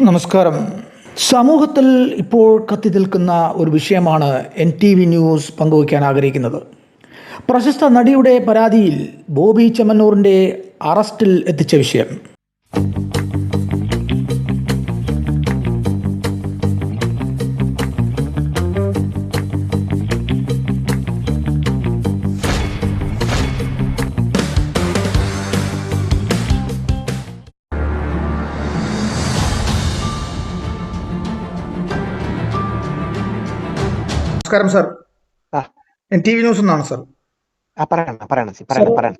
നമസ്കാരം. സമൂഹത്തിൽ ഇപ്പോൾ കത്തി നിൽക്കുന്ന ഒരു വിഷയമാണ് എൻ ടി വി ന്യൂസ് പങ്കുവയ്ക്കാൻ ആഗ്രഹിക്കുന്നത്. പ്രശസ്ത നടിയുടെ പരാതിയിൽ ബോബി ചെമ്മന്നൂറിന്റെ അറസ്റ്റിൽ എത്തിച്ച വിഷയം. നമസ്കാരം സാർ. ടി വി ന്യൂസ് എന്നാണ് സാർ.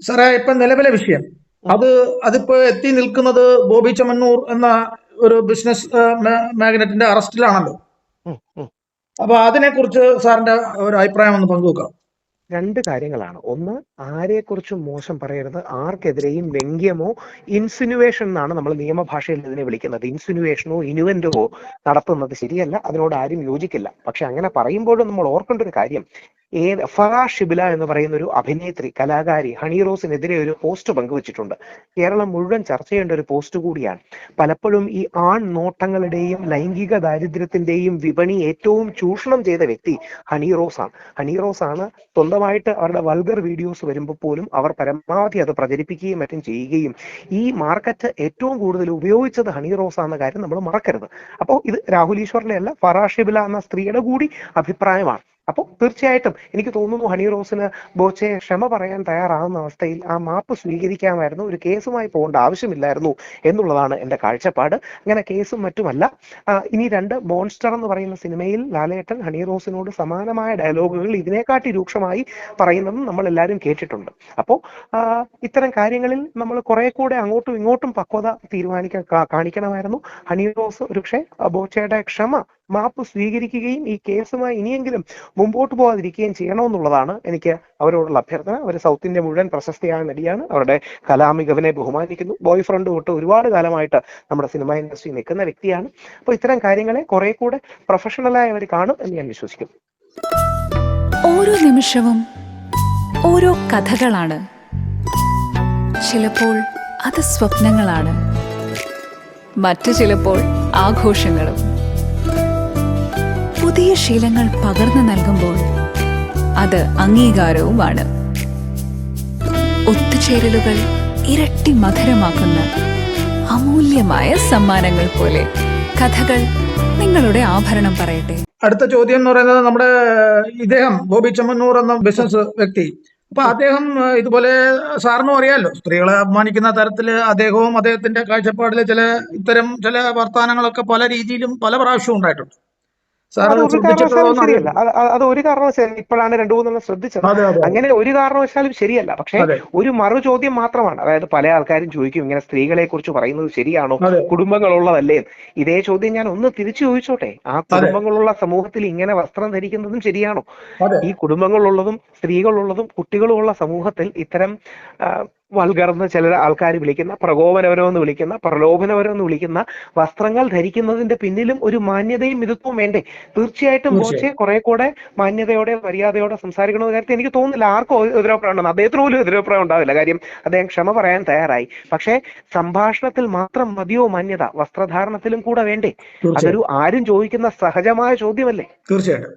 സാറേ ഇപ്പൊ നിലവിലെ വിഷയം. അത് അതിപ്പോ എത്തി നിൽക്കുന്നത് ബോബി ചമന്നൂർ എന്ന ഒരു ബിസിനസ് മാഗ്നറ്റിന്റെ അറസ്റ്റിലാണല്ലോ. അപ്പൊ അതിനെ കുറിച്ച് സാറിന്റെ ഒരു അഭിപ്രായം ഒന്ന് പങ്കുവെക്കാം. രണ്ട് കാര്യങ്ങളാണ്. ഒന്ന് ആരെക്കുറിച്ചും മോശം പറയരുത്. ആർക്കെതിരെയും വ്യംഗ്യമോ ഇൻസിനുവേഷൻ എന്നാണ് നമ്മൾ നിയമഭാഷയിൽ ഇതിനെ വിളിക്കുന്നത്. ഇൻസിനുവേഷനോ ഇനുവെന്റോ നടത്തുന്നത് ശരിയല്ല. അതിനോട് ആരും യോജിക്കില്ല. പക്ഷെ അങ്ങനെ പറയുമ്പോഴും നമ്മൾ ഓർക്കേണ്ട ഒരു കാര്യം ഏത് ഫറാ ഷിബില എന്ന് പറയുന്ന ഒരു അഭിനേത്രി കലാകാരി ഹണി റോസിനെതിരെ ഒരു പോസ്റ്റ് പങ്കുവച്ചിട്ടുണ്ട്. കേരളം മുഴുവൻ ചർച്ച ചെയ്യേണ്ട ഒരു പോസ്റ്റ് കൂടിയാണ്. പലപ്പോഴും ഈ ആൺ നോട്ടങ്ങളുടെയും ലൈംഗിക ദാരിദ്ര്യത്തിന്റെയും വിപണി ഏറ്റവും ചൂഷണം ചെയ്ത വ്യക്തി ഹണി റോസ് ആണ് ഹണി റോസ് ആണ് സ്വന്തമായിട്ട് അവരുടെ വൾഗർ വീഡിയോസ് വരുമ്പോൾ പോലും അവർ പരമാവധി അത് പ്രചരിപ്പിക്കുകയും മറ്റും ചെയ്യുകയും ഈ മാർക്കറ്റ് ഏറ്റവും കൂടുതൽ ഉപയോഗിച്ചത് ഹണി റോസ് ആണെന്ന കാര്യം നമ്മൾ മറക്കരുത്. അപ്പോൾ ഇത് രാഹുൽ ഈശ്വറിന്റെ അല്ല ഫറാഷിബില എന്ന സ്ത്രീയുടെ കൂടി അഭിപ്രായമാണ്. അപ്പോൾ തീർച്ചയായിട്ടും എനിക്ക് തോന്നുന്നു ഹണി റോസിന് ബോച്ചെ ക്ഷമ പറയാൻ തയ്യാറാവുന്ന അവസ്ഥയിൽ ആ മാപ്പ് സ്വീകരിക്കാമായിരുന്നു. ഒരു കേസുമായി പോകേണ്ട ആവശ്യമില്ലായിരുന്നു എന്നുള്ളതാണ് എന്റെ കാഴ്ചപ്പാട്. അങ്ങനെ കേസും മറ്റുമല്ല. ഇനി രണ്ട് മോൺസ്റ്റർ എന്ന് പറയുന്ന സിനിമയിൽ ലാലേട്ടൻ ഹണി റോസിനോട് സമാനമായ ഡയലോഗുകൾ ഇതിനെക്കാട്ടി രൂക്ഷമായി പറയുന്നതും നമ്മൾ എല്ലാവരും കേട്ടിട്ടുണ്ട് അപ്പോൾ ഇത്തരം കാര്യങ്ങളിൽ നമ്മൾ കുറെ കൂടെ അങ്ങോട്ടും ഇങ്ങോട്ടും പക്വത തീരുമാനിക്കാൻ കാണിക്കണമായിരുന്നു. ഹണി റോസ് ഒരുപക്ഷെ ബോച്ചയുടെ ക്ഷമ മാപ്പ് സ്വീകരിക്കുകയും ഈ കേസുമായി ഇനിയെങ്കിലും മുമ്പോട്ട് പോകാതിരിക്കുകയും ചെയ്യണമെന്നുള്ളതാണ് എനിക്ക് അവരോടുള്ള അഭ്യർത്ഥന. അവർ സൗത്ത് ഇന്ത്യ മുഴുവൻ പ്രശസ്തിയായ നടിയാണ്. അവരുടെ കലാമികവിനെ ബഹുമാനിക്കുന്നു. ബോയ് ഫ്രണ്ട് തൊട്ട് ഒരുപാട് കാലമായിട്ട് നമ്മുടെ സിനിമ ഇൻഡസ്ട്രി നിൽക്കുന്ന വ്യക്തിയാണ്. അപ്പോൾ ഇത്തരം കാര്യങ്ങളെ കുറെ കൂടെ പ്രൊഫഷണലായി അവർ കാണും എന്ന് ഞാൻ വിശ്വസിക്കുന്നു. ഓരോ നിമിഷവും ഓരോ കഥകളാണ്. ചിലപ്പോൾ അത് സ്വപ്നങ്ങളാണ്. മറ്റു ചിലപ്പോൾ ആഘോഷങ്ങളും. പുതിയ ശീലങ്ങൾ പകർന്നു നൽകുമ്പോൾ അത് അംഗീകാരവുമാണ്. ഒത്തുചേരലുകൾ ഇരട്ടി മധുരമാക്കുന്ന അമൂല്യമായ സമ്മാനങ്ങൾ പോലെ കഥകൾ നിങ്ങളുടെ ആഭരണം പറയട്ടെ. അടുത്ത ചോദ്യം എന്ന് പറയുന്നത് നമ്മുടെ ഇദ്ദേഹം ബോബി ചെമ്മന്നൂർ എന്ന ബിസിനസ് വ്യക്തി. അപ്പൊ അദ്ദേഹം ഇതുപോലെ സാറിനും അറിയാലോ സ്ത്രീകളെ അപമാനിക്കുന്ന തരത്തിൽ അദ്ദേഹവും അദ്ദേഹത്തിന്റെ കാഴ്ചപ്പാടിൽ ചില ഇത്തരം ചില വർത്തമാനങ്ങളൊക്കെ പല രീതിയിലും പല പ്രാവശ്യവും ഉണ്ടായിട്ടുണ്ട്. ശരിയല്ല. അത് ഒരു കാരണവശാലും ഇപ്പോഴാണ് രണ്ടു മൂന്നെണ്ണം ശ്രദ്ധിച്ചത്. അങ്ങനെ ഒരു കാരണവശാലും ശരിയല്ല. പക്ഷെ ഒരു മറു ചോദ്യം മാത്രമാണ്. അതായത് പല ആൾക്കാരും ചോദിക്കും ഇങ്ങനെ സ്ത്രീകളെ കുറിച്ച് പറയുന്നത് ശരിയാണോ? കുടുംബങ്ങളുള്ളതല്ലേ ഇതേ ചോദ്യം ഞാൻ ഒന്ന് തിരിച്ചു ചോദിച്ചോട്ടെ. ആ കുടുംബങ്ങളുള്ള സമൂഹത്തിൽ ഇങ്ങനെ വസ്ത്രം ധരിക്കുന്നതും ശരിയാണോ? ഈ കുടുംബങ്ങളുള്ളതും സ്ത്രീകളുള്ളതും കുട്ടികളുള്ള സമൂഹത്തിൽ ഇത്തരം ആ, വൾഗർന്ന് ചില ആൾക്കാർ വിളിക്കുന്ന പ്രകോപനപരം എന്ന് വിളിക്കുന്ന പ്രലോഭനപരം എന്ന് വിളിക്കുന്ന വസ്ത്രങ്ങൾ ധരിക്കുന്നതിന്റെ പിന്നിലും ഒരു മാന്യതയും മിതത്വവും വേണ്ടേ? തീർച്ചയായിട്ടും ബോച്ചെ തീർച്ചയായും. കുറെ കൂടെ മാന്യതയോടെ മര്യാദയോടെ സംസാരിക്കണമെന്ന കാര്യത്തിൽ എനിക്ക് തോന്നുന്നില്ല. ആർക്കും എതിരഭിപ്രായം ഉണ്ടെന്ന് അദ്ദേഹത്തിന് പോലും എതിരഭിപ്രായം ഉണ്ടാവില്ല. കാര്യം അദ്ദേഹം ക്ഷമ പറയാൻ തയ്യാറായി. പക്ഷേ സംഭാഷണത്തിൽ മാത്രം മതിയോ മാന്യത? വസ്ത്രധാരണത്തിലും കൂടെ വേണ്ടേ? അതൊരു ആരും ചോദിക്കുന്ന സഹജമായ ചോദ്യമല്ലേ? തീർച്ചയായിട്ടും.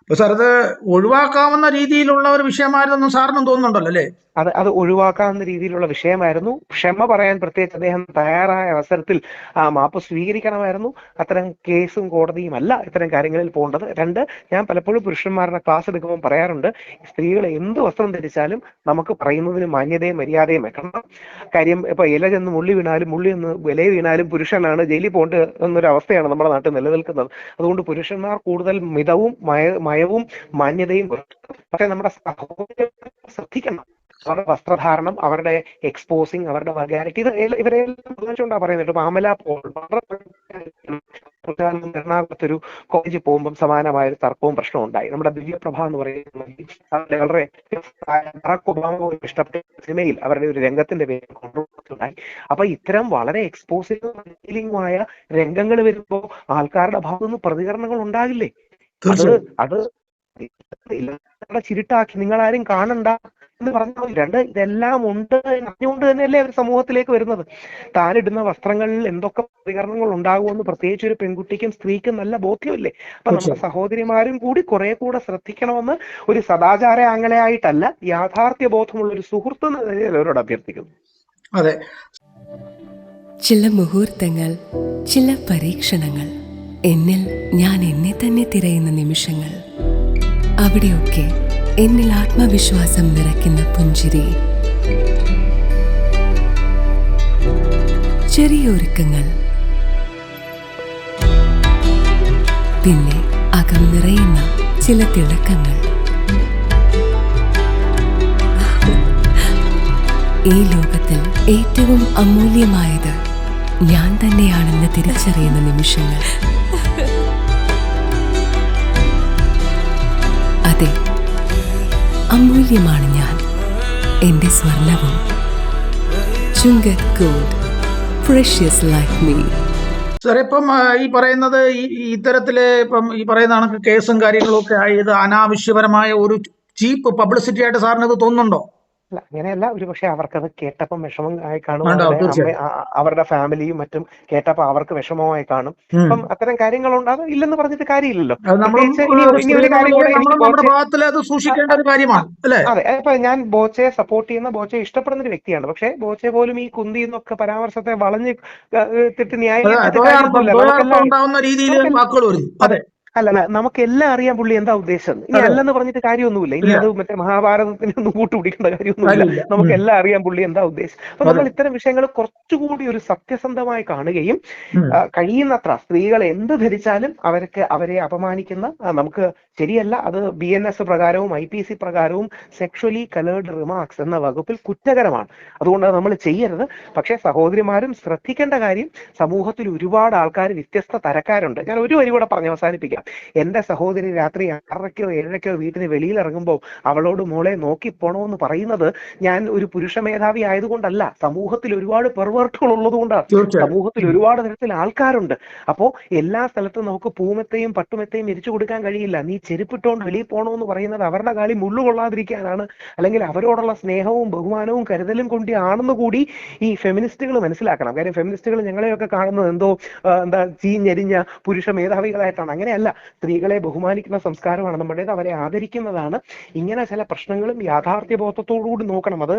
അപ്പൊ സാർ അത് ഒഴിവാക്കാവുന്ന രീതിയിലുള്ള ഒരു വിഷയമായിരുന്നൊന്നും സാറിനും തോന്നുന്നുണ്ടല്ലോ അല്ലേ? അത് അത് ഒഴിവാക്കാവുന്ന രീതിയിലുള്ള വിഷയമായിരുന്നു. ക്ഷമ പറയാൻ പ്രത്യേകിച്ച് അദ്ദേഹം തയ്യാറായ അവസരത്തിൽ ആ മാപ്പ് സ്വീകരിക്കണമായിരുന്നു. അത്തരം കേസും കോടതിയും അല്ല ഇത്തരം കാര്യങ്ങളിൽ പോകേണ്ടത്. രണ്ട് ഞാൻ പലപ്പോഴും പുരുഷന്മാരുടെ ക്ലാസ് എടുക്കുമ്പോൾ പറയാറുണ്ട് സ്ത്രീകൾ എന്ത് വസ്ത്രം ധരിച്ചാലും നമുക്ക് പറയുന്നതിന് മാന്യതയും മര്യാദയും വെക്കണം. കാര്യം ഇപ്പൊ ഇല ചെന്ന് മുള്ളി വീണാലും മുള്ളി എന്ന് വില വീണാലും പുരുഷനാണ് ജയിലിൽ പോകേണ്ട എന്നൊരു അവസ്ഥയാണ് നമ്മുടെ നാട്ടിൽ നിലനിൽക്കുന്നത്. അതുകൊണ്ട് പുരുഷന്മാർ കൂടുതൽ മിതവും മയവും മാന്യതയും. പക്ഷെ നമ്മുടെ ശ്രദ്ധിക്കണം. അവരുടെ വസ്ത്രധാരണം അവരുടെ എക്സ്പോസിങ് അവരുടെ വഗാരിറ്റി ഇത് ഇവരെല്ലാം ഉപയോഗിച്ചുകൊണ്ടാ പറയുന്നത് പാമല പോൾ എറണാകുളത്തൊരു കോളേജിൽ പോകുമ്പോൾ സമാനമായ ഒരു തർക്കവും പ്രശ്നവും ഉണ്ടായി. നമ്മുടെ ദിവ്യപ്രഭ എന്ന് പറയുന്നത് വളരെ ബറാക് ഒബാമ പോലും ഇഷ്ടപ്പെട്ട സിനിമയിൽ അവരുടെ ഒരു രംഗത്തിന്റെ പേര് കൊണ്ടുപോയി അപ്പൊ ഇത്തരം വളരെ എക്സ്പോസിംഗുമായ രംഗങ്ങൾ വരുമ്പോൾ ആൾക്കാരുടെ ഭാഗത്തു നിന്ന് പ്രതികരണങ്ങൾ ഉണ്ടാകില്ലേ? അത് അത് ചിരിട്ടാക്കി നിങ്ങൾ ആരും കാണണ്ട. എന്ന് പറഞ്ഞാൽ മതി. രണ്ട് ഇതെല്ലാം ഉണ്ട്. അറിഞ്ഞുകൊണ്ട് തന്നെയല്ലേ അവർ സമൂഹത്തിലേക്ക് വരുന്നത്. താനിടുന്ന വസ്ത്രങ്ങളിൽ എന്തൊക്കെ പ്രതികരണങ്ങൾ ഉണ്ടാകുമെന്ന് പ്രത്യേകിച്ച് ഒരു പെൺകുട്ടിക്കും സ്ത്രീക്കും നല്ല ബോധ്യമില്ലേ? അപ്പൊ നമ്മുടെ സഹോദരിമാരും കൂടി കുറെ കൂടെ ശ്രദ്ധിക്കണമെന്ന് ഒരു സദാചാര ആംഗലയായിട്ടല്ല യാഥാർത്ഥ്യ ബോധമുള്ള ഒരു സുഹൃത്ത് എന്ന നിലയിൽ അവരോട് അഭ്യർത്ഥിക്കുന്നു. അതെ. ചില മുഹൂർത്തങ്ങൾ ചില പരീക്ഷണങ്ങൾ എന്നിൽ ഞാൻ എന്നെ തന്നെ തിരയുന്ന നിമിഷങ്ങൾ അവിടെയൊക്കെ എന്നിൽ ആത്മവിശ്വാസം നിറയ്ക്കുന്ന പുഞ്ചിരി. ചെറിയൊരുക്കങ്ങൾ പിന്നെ അകം നിറയുന്ന ചില തിളക്കങ്ങൾ. ഈ ലോകത്തിൽ ഏറ്റവും അമൂല്യമായത് ഞാൻ തന്നെയാണെന്ന് തിരിച്ചറിയുന്ന നിമിഷങ്ങൾ. അമൂല്യമാണ് ഞാൻ. എന്റെ സ്വർണവും. Chungath gold. Precious like me sir ഇപ്പം ഈ പറയുന്നത് ഈ ഇത്തരത്തിൽ ഇപ്പം ഈ പറയുന്ന കണക്ക് കേസും കാര്യങ്ങളും ഒക്കെ ആയത് അനാവശ്യപരമായ ഒരു ചീപ്പ് പബ്ലിസിറ്റി ആയിട്ട് സാറിന് ഇത് തോന്നുന്നുണ്ടോ? അല്ല അങ്ങനെയല്ല ഒരു പക്ഷെ അവർക്കത് കേട്ടപ്പം വിഷമം ആയി കാണും. അവരുടെ ഫാമിലിയും മറ്റും കേട്ടപ്പോ അവർക്ക് വിഷമമായി കാണും. അപ്പം അത്തരം കാര്യങ്ങളുണ്ട്. അത് ഇല്ലെന്ന് പറഞ്ഞിട്ട് കാര്യമില്ലല്ലോ. അതെ അപ്പൊ ഞാൻ ബോച്ചയെ സപ്പോർട്ട് ചെയ്യുന്ന ബോച്ചയെ ഇഷ്ടപ്പെടുന്ന ഒരു വ്യക്തിയാണ്. പക്ഷെ ബോച്ചെ പോലും ഈ കുന്തി എന്നൊക്കെ പരാമർശത്തെ വളഞ്ഞ് തിട്ട് അതെ. അല്ല നമുക്ക് എല്ലാം അറിയാൻ പുള്ളി എന്താ ഉദ്ദേശം? ഇനി. അല്ലെന്ന് പറഞ്ഞിട്ട് കാര്യമൊന്നുമില്ല. ഇനി. അത് മറ്റേ മഹാഭാരതത്തിന് ഒന്നും കൂട്ടുപിടിക്കേണ്ട കാര്യമൊന്നുമില്ല. നമുക്ക് എല്ലാം അറിയാൻ അറിയാം പുള്ളി എന്താ ഉദ്ദേശം? അപ്പൊ നമ്മൾ. ഇത്തരം വിഷയങ്ങൾ കുറച്ചുകൂടി ഒരു സത്യസന്ധമായി കാണുകയും കഴിയുന്നത്ര സ്ത്രീകൾ എന്ത് ധരിച്ചാലും അവർക്ക് അവരെ അപമാനിക്കുന്ന നമുക്ക് ശരിയല്ല. അത് ബി എൻ എസ് പ്രകാരവും ഐ പി സി പ്രകാരവും സെക്ഷലി കലേർഡ് റിമാർക്സ് എന്ന വകുപ്പിൽ കുറ്റകരമാണ്. അതുകൊണ്ട് നമ്മൾ ചെയ്യരുത്. പക്ഷേ സഹോദരിമാരും ശ്രദ്ധിക്കേണ്ട കാര്യം സമൂഹത്തിൽ ഒരുപാട് ആൾക്കാർ വ്യത്യസ്ത തരക്കാരുണ്ട്. ഞാൻ ഒരു വരി കൂടെ പറഞ്ഞ് അവസാനിപ്പിക്കാം. എന്റെ സഹോദരി രാത്രി ആറരയ്ക്കോ ഏഴരയ്ക്കോ വീട്ടിന് വെളിയിൽ ഇറങ്ങുമ്പോൾ അവളോട് മോളെ നോക്കി പോണോന്ന് പറയുന്നത് ഞാൻ ഒരു പുരുഷ മേധാവി ആയതുകൊണ്ടല്ല. സമൂഹത്തിൽ ഒരുപാട് പെർവേർട്ടുകൾ ഉള്ളത് കൊണ്ടാണ് സമൂഹത്തിൽ ഒരുപാട് തരത്തിൽ ആൾക്കാരുണ്ട്. അപ്പോ എല്ലാ സ്ഥലത്തും നമുക്ക് പൂമെത്തയും പട്ടുമെത്തയും എരിച്ചു കൊടുക്കാൻ കഴിയില്ല. നീ ചെരുപ്പിട്ടോണ്ട് വെളിയിൽ പോകണമെന്ന് പറയുന്നത് അവരുടെ കാലി മുള്ളുകൊള്ളാതിരിക്കാനാണ് അല്ലെങ്കിൽ അവരോടുള്ള സ്നേഹവും ബഹുമാനവും കരുതലും കൊണ്ടാണെന്ന് കൂടി ഈ ഫെമിനിസ്റ്റുകൾ മനസ്സിലാക്കണം. കാര്യം ഫെമിനിസ്റ്റുകൾ ഞങ്ങളെയൊക്കെ കാണുന്നത് എന്തോ എന്താ ചീഞ്ഞെരിഞ്ഞ പുരുഷ മേധാവികളായിട്ടാണ്. അങ്ങനെയല്ല. സ്ത്രീകളെ ബഹുമാനിക്കുന്ന സംസ്കാരമാണ് നമ്മുടേത് അവരെ ആദരിക്കുന്നതാണ്. ഇങ്ങനെ ചില പ്രശ്നങ്ങളും യാഥാർത്ഥ്യ ബോധത്തോടുകൂടി നോക്കണം. അത്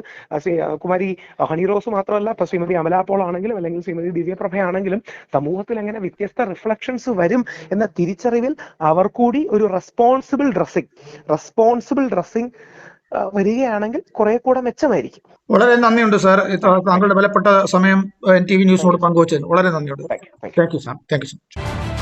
കുമാരി ഹണി റോസ് മാത്രമല്ല ഇപ്പൊ ശ്രീമതി അമലാപ്പോൾ ആണെങ്കിലും അല്ലെങ്കിൽ ശ്രീമതി ദിവ്യപ്രഭ ആണെങ്കിലും സമൂഹത്തിൽ എങ്ങനെ വ്യത്യസ്ത റിഫ്ലക്ഷൻസ് വരും എന്ന തിരിച്ചറിവിൽ അവർ കൂടി ഒരു റെസ്പോൺസിബിൾ ഡ്രസ്സിങ് റെസ്പോൺസിബിൾ ഡ്രസ്സിങ് വരികയാണെങ്കിൽ കുറെ കൂടെ മെച്ചമായിരിക്കും. വളരെ നന്ദിയുണ്ട് സാർ താങ്കളുടെ വിലപ്പെട്ട സമയം ടി വി ന്യൂസിനോട് പങ്കുവച്ചതിന്. വളരെ നന്ദിയുണ്ട്. Thank you thank sir thank you sir